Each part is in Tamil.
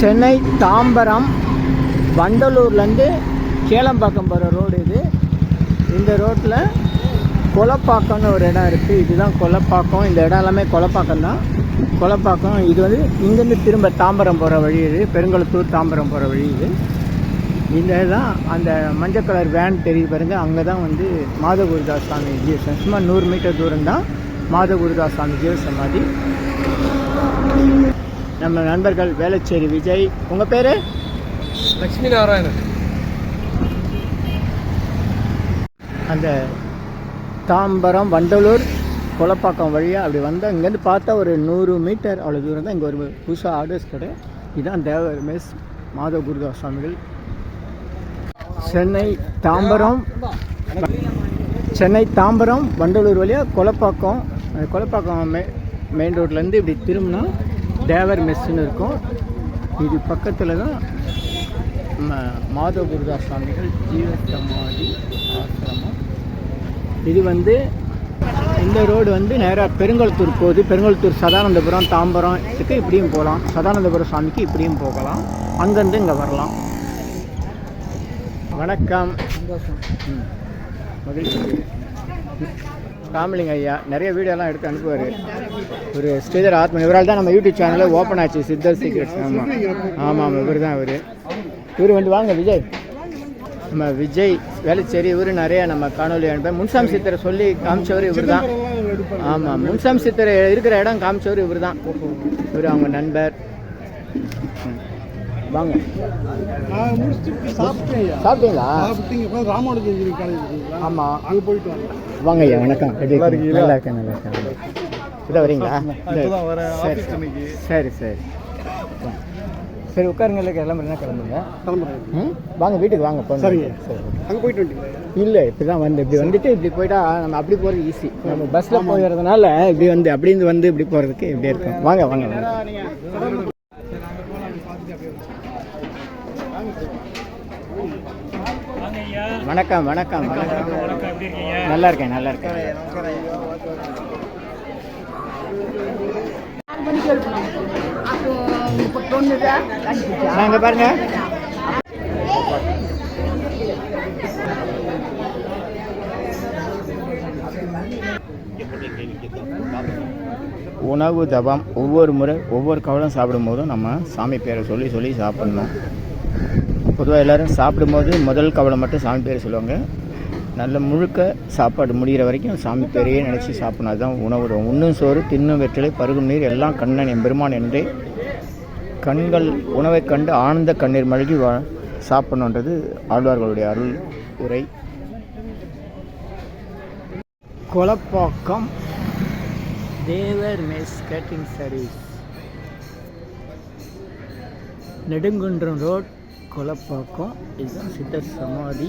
சென்னை தாம்பரம் வண்டலூர்லேருந்து கேளம்பாக்கம் போகிற ரோடு இது. இந்த ரோட்டில் கொலப்பாக்கம்னு ஒரு இடம் இருக்குது இதுதான் கொலப்பாக்கம். இந்த இடம் எல்லாமே கொலப்பாக்கம் தான். கொலப்பாக்கம் இது வந்து இங்கேருந்து திரும்ப தாம்பரம் போகிற வழி இது. பெருங்கலத்தூர் தாம்பரம் போகிற வழி இது. இந்த தான் அந்த மஞ்சள் கலர் வேன் தெரிய பாருங்க. அங்கே தான் வந்து மாதகுருதாஸ் சாமி ஜீவ சும்மா நூறு மீட்டர் தூரம் தான் மாதகுருதாஸ் சாமி ஜீவ சமாதி நம்ம நண்பர்கள் வேளச்சேரி விஜய். உங்கள் பேர்? லட்சுமி நாராயணன். அந்த தாம்பரம் வண்டலூர் கொலப்பாக்கம் வழியாக அப்படி வந்தால் இங்கேருந்து பார்த்தா ஒரு நூறு மீட்டர் அவ்வளோ தூரம் தான் இங்கே ஒரு புதுசாக ஆர்டர்ஸ் கடை. இதுதான் தேவர் மெஸ் மாதவ குருதாஸ் சுவாமிகள். சென்னை தாம்பரம் சென்னை தாம்பரம் வண்டலூர் வழியாக கொலப்பாக்கம் அந்த கொலப்பாக்கம் மெ மெயின் ரோட்லேருந்து இப்படி திரும்பினா தேவர் மெஸ்ஸுன்னு இருக்கும். இது பக்கத்தில் தான் மாதவ குருதாஸ் சுவாமிகள் ஜீவ சமாதி ஆசிரமம். இது வந்து இந்த ரோடு வந்து நேராக பெருங்குளத்தூர் போகுது. பெருங்குளத்தூர் சதானந்தபுரம் தாம்பரம் இதுக்கு இப்படியும் போகலாம். சதானந்தபுரம் சாமிக்கு இப்படியும் போகலாம். அங்கேருந்து இங்கே வரலாம். வணக்கம். ம். மகிழ்ச்சி. ராமலிங்க ஐயா. நிறைய வீடியோலாம் எடுத்து அனுப்புவார். ஒரு ஸ்ரீதர் ஆத்மன் இவரால் தான் நம்ம யூடியூப் சேனலில் ஓப்பன் ஆச்சு. சித்தர் சீக்ரெட்ஸ் ஆமாம் ஆமாம் இவர் தான் இவர். இவர் வந்து வாங்க விஜய். நம்ம விஜய் வேலைச்சேரி இவர் நிறைய நம்ம காணொலி அனுப்ப முன்சாமி சித்தரை சொல்லி காமிச்சவர் இவர் தான். ஆமாம் முன்சாமி சித்தரை இருக்கிற இடம் காமிச்சவர் இவர் தான். இவர் அவங்க நண்பர். ம். வாங்க. நான் முடிச்சுட்டு சாப்பிட்டேன் ஐயா. சாப்பிட்டீங்களா? சாப்பிட்டீங்க. இப்போ ராமானுஜ இன்ஜினியரிங் காலேஜ் ஆமாம் அங்கே போயிட்டு வந்தேன் வாங்க ஐயா வணக்கம். நல்லா இருக்கீங்க? இருக்கீங்களா? நல்லா இருக்கேன் நல்லா இருக்கேன். இதான் வரீங்களா? சரி சரி. சரி சரி. உட்காருங்க இல்லை கிளம்புறேன்னா கிளம்புங்க கிளம்புறேன். ம்? வாங்க வீட்டுக்கு வாங்க போங்க. சரி அங்கே போயிட்டு வந்துட்டீங்களா? இல்லை இப்படி தான் வந்து இப்படி வந்துட்டு இப்படி போயிட்டா நம்ம அப்படி போகிறது ஈஸி நம்ம பஸ்ஸில் போகிறதுனால இப்படி வந்து அப்படி இருந்து வந்து இப்படி போகிறதுக்கு இப்படி இருக்கும். வாங்க வாங்க வாங்க வணக்கம் வணக்கம் வணக்கம். நல்லா இருக்கேன் நல்லா இருக்கேன். நாங்க பாருங்க. உணவு தபம் ஒவ்வொரு முறை ஒவ்வொரு கவலம் சாப்பிடும்போதும் நம்ம சாமி பேரை சொல்லி சொல்லி சாப்பிடணும். பொதுவாக எல்லோரும் சாப்பிடும்போது முதல் கவலை மட்டும் சாமி பேர் சொல்லுவாங்க. நல்ல முழுக்க சாப்பாடு முடிகிற வரைக்கும் சாமி பேரையே நினச்சி சாப்பிடணும். அதுதான் உணவு. உண்ணும் சோறு தின்னும் வெற்றிலை பருகும் நீர் எல்லாம் கண்ணன் எம்பெருமான் என்றே கண்கள் உணவைக் கண்டு ஆனந்த கண்ணீர் மழுகி வா சாப்பிடணுன்றது ஆழ்வார்களுடைய அருள் உரை. Kolappakkam. Devar mess catering service. Nedungundram road Kolappakkam இது சித்தர் சமாதி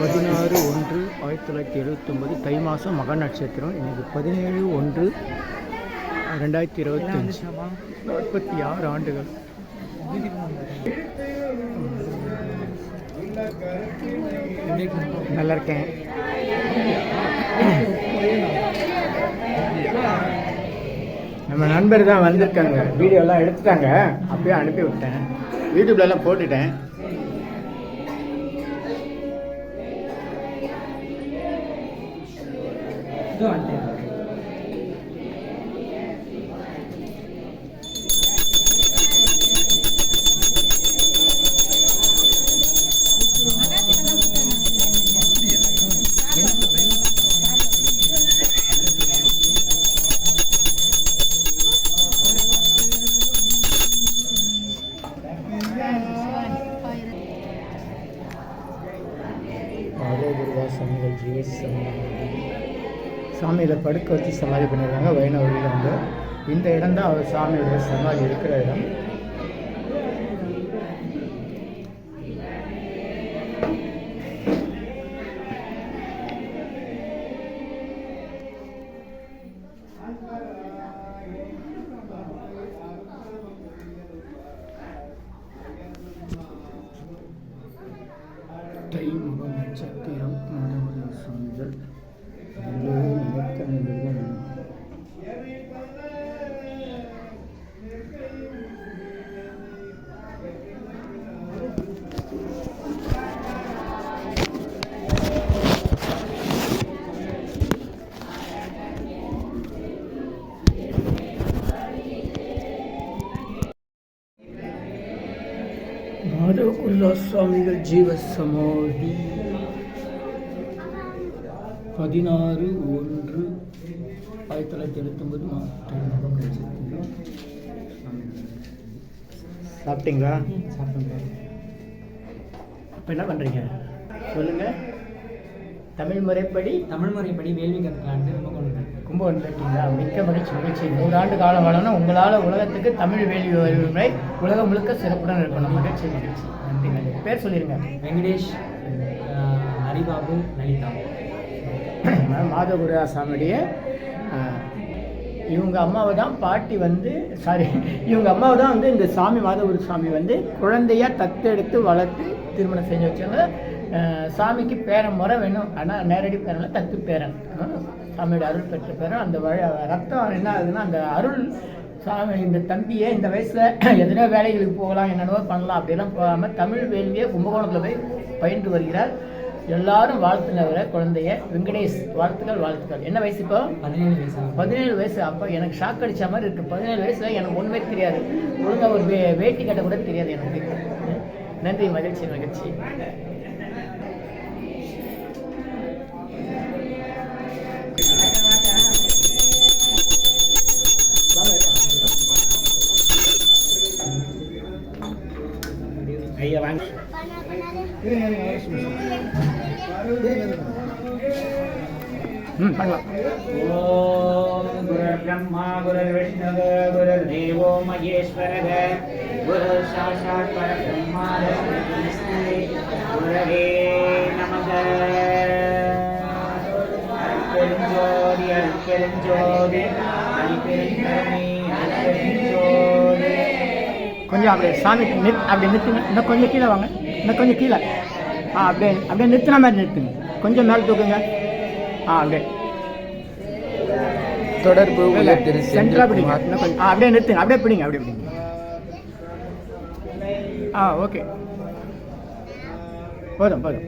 பதினாறு ஒன்று ஆயிரத்தி தொள்ளாயிரத்தி எழுபத்தொம்பது தை மாதம் மக நட்சத்திரம். எனக்கு பதினேழு ஒன்று ரெண்டாயிரத்தி இருபத்தஞ்சு. நாற்பத்தி ஆறு ஆண்டுகள். நல்லா இருக்கேன். நம்ம நண்பர் தான் வந்திருக்காங்க. வீடியோலாம் எடுத்துட்டாங்க. அப்பயே அனுப்பி விட்டேன். யூடியூப்லலாம் போட்டுட்டேன். God there. சாமியில் படுக்க வச்சு சமாதி பண்ணிடுறாங்க வைணவர்கள் வந்து. இந்த இடம் தான் அவர் சாமியோட சமாதி இருக்கிற இடம். தை முக நட்சத்திரம் மாதவதுர்கா சாமிகள் குருதாஸ் சுவாமிகள் ஜீவ சமாதி பதினாறு ஒன்று ஆயிரத்தி தொள்ளாயிரத்தி எழுபத்தொம்பது சாப்பிட்டீங்களா? சாப்பிட்டீங்க இப்போ என்ன பண்ணுறீங்க சொல்லுங்கள் தமிழ் முறைப்படி தமிழ் முறைப்படி வேள்வி கற்றுக்கலான்ட்டு ரொம்ப கொண்டு கும்பகோணத்தில் இருக்கீங்களா? மிக்க மகிழ்ச்சி மகிழ்ச்சி. நூறாண்டு காலம் வாழணும். உங்களால் உலகத்துக்கு தமிழ் வேள்வி வழிமுறை உலகம் முழுக்க சிறப்புடன் இருக்கணும். மகிழ்ச்சி மகிழ்ச்சி. பேர் சொல்லிடுங்க வெங்கடேஷ் ஹரிபாபு லலிதா. மாதகுருதா சாமியுடைய ஆஹ், இவங்க அம்மாவை தான் பாட்டி வந்து சாரி இவங்க அம்மாவை தான் வந்து இந்த சாமி மாதகுரு சாமி வந்து குழந்தையா தத்தெடுத்து வளர்த்து திருமணம் செஞ்சு வச்சாங்க. சாமிக்கு பேரன் முறை வேணும். ஆனால் நேரடி பேரன் இல்ல, தத்து பேரன். சாமியோட அருள் பெற்ற பேரன். அந்த வழி ரத்தம் என்ன ஆகுதுன்னா அந்த அருள் சாமி இந்த தம்பியை இந்த வயசில் எத்தனையோ வேலைகளுக்கு போகலாம் என்னென்னவோ பண்ணலாம் அப்படிலாம் போகாமல் தமிழ் வேள்வியை கும்பகோணத்தில் போய் பயின்று வருகிறார். எல்லாரும் வாழ்த்துனவரை குழந்தைய. வெங்கடேஷ் வாழ்த்துக்கள் வாழ்த்துக்கள். என்ன வயசு இப்போ? பதினேழு வயசு. பதினேழு வயசு. அப்போ எனக்கு ஷாக் அடிச்ச மாதிரி இருக்கு. பதினேழு வயசுல எனக்கு ஒன்றுமே தெரியாது. ஒழுங்கா ஒரு வே வேட்டி கட்ட கூட தெரியாது எனக்கு. நன்றி மகிழ்ச்சி மகிழ்ச்சி. பிரம்மா குரு விஷ்ணு குரு தேவோ மகேஸ்வரக குரு சாட்சாத் பரபிரம்மா குரவே நமக அருட்பெருஞ்சோதி அருட்பெருஞ்சோதி கொஞ்சம் அப்படியே சாமி நிற் அப்படி நிறுத்துங்க இன்னும் கொஞ்சம் கீழே வாங்க. இன்னும் கொஞ்சம் கீழே. ஆ அப்படியே அப்படியே நிறுத்தின மாதிரி நிறுத்துங்க. கொஞ்சம் மேலே தூக்குங்க. ஆ அப்படியே தொடர்பு திரு சென்டரா பிடிங்க. கொஞ்சம் ஆ அப்படியே நிறுத்துங்க. அப்படியே பிடிங்க அப்படியே பிடிங்க. ஆ ஓகே. போதும் போதும்.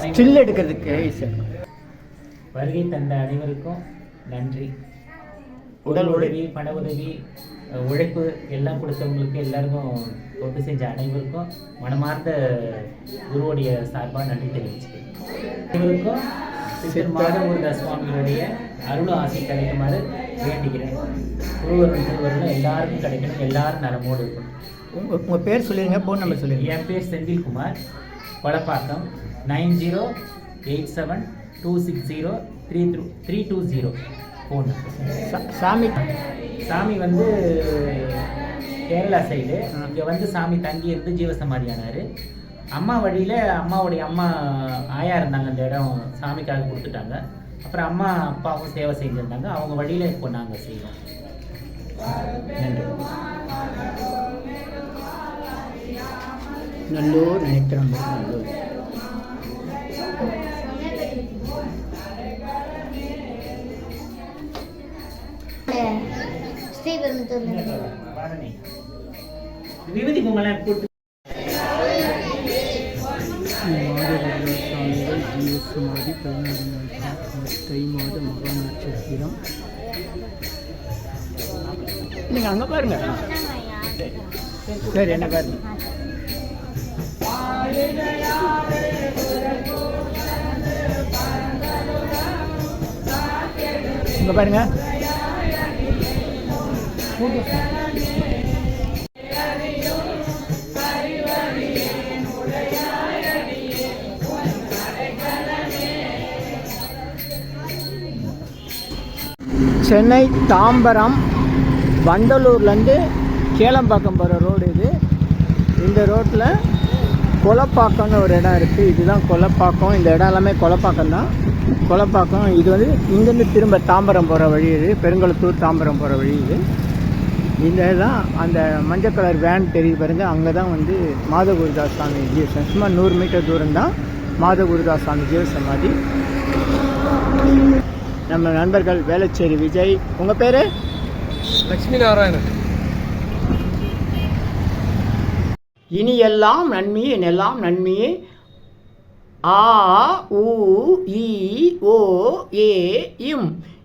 ஸ்டில் எடுக்கிறதுக்கு வருகை தந்த அனைவருக்கும் நன்றி. உடல். உதவி பண உதவி உழைப்பு எல்லாம் கொடுத்தவங்களுக்கு எல்லாருக்கும் தொண்டு செஞ்ச அனைவருக்கும் மனமார்ந்த குருவுடைய சார்பாக நன்றி தெரிவிச்சுக்கிறேன். அனைவருக்கும் சித்தர் மாதவூர்தா சுவாமிகளுடைய அருள் ஆசை கிடைக்குமாறு வேண்டிக்கிறேன் குருவரும் திருவருளும் எல்லாருக்கும் கிடைக்கணும் எல்லாரும் நலமோடு இருக்கணும். உங்கள் உங்கள் பேர் சொல்லிடுங்க ஃபோன் நம்பர் சொல்லிடுங்க என் பேர் Senthilkumar Kolappakkam nine zero eight seven two six zero three three three two zero phone சாமி சாமி வந்து கேரளா சைடு இங்கே வந்து சாமி தங்கி இருந்து ஜீவசமாதியானார். அம்மா வழியில் அம்மாவுடைய அம்மா ஆயா இருந்தாங்க அந்த இடம் சாமிக்காக கொடுத்துட்டாங்க. அப்புறம் அம்மா அப்பாவும் சேவை செஞ்சுருந்தாங்க. அவங்க வழியில் இப்போ நாங்கள் செய்வோம் நன்றி. நல்லூர் நினைக்கிறோம் நல்லூர் விபூதி கும்பலாம் போட்டு மாதவர்கள் பதினாறு நாள் தை மாத மக நட்சத்திரம் நீங்கள் அங்கே பாருங்க. சரி என்ன பாருங்க. இங்கே பாருங்க. சென்னை தாம்பரம் வண்டலூர்லேருந்து கேளம்பாக்கம் போகிற ரோடு இது. இந்த ரோட்டில் கொலப்பாக்கம்னு ஒரு இடம் இருக்குது இதுதான் கொலப்பாக்கம். இந்த இடம் எல்லாமே கொலப்பாக்கம் தான். கொலப்பாக்கம் இது வந்து இங்கேருந்து திரும்ப தாம்பரம் போகிற வழி இது. பெருங்குளத்தூர் தாம்பரம் போகிற வழி இது. இந்த தான் அந்த மஞ்சள் கலர் வேன் தெரியுது பாருங்க. அங்கே தான் வந்து மாதகுருதாஸ் சாமி ஜீவசம் சும்மா நூறு மீட்டர் தூரம் தான் மாதகுருதாஸ் சாமி ஜீவசமாதி நம்ம நண்பர்கள் வேளச்சேரி விஜய் உங்கள் பேர்? லட்சுமி நாராயணன். இனி எல்லாம் நன்மையே எல்லாம் நன்மையே? ஆ உ இ ஓ ஏ இம்.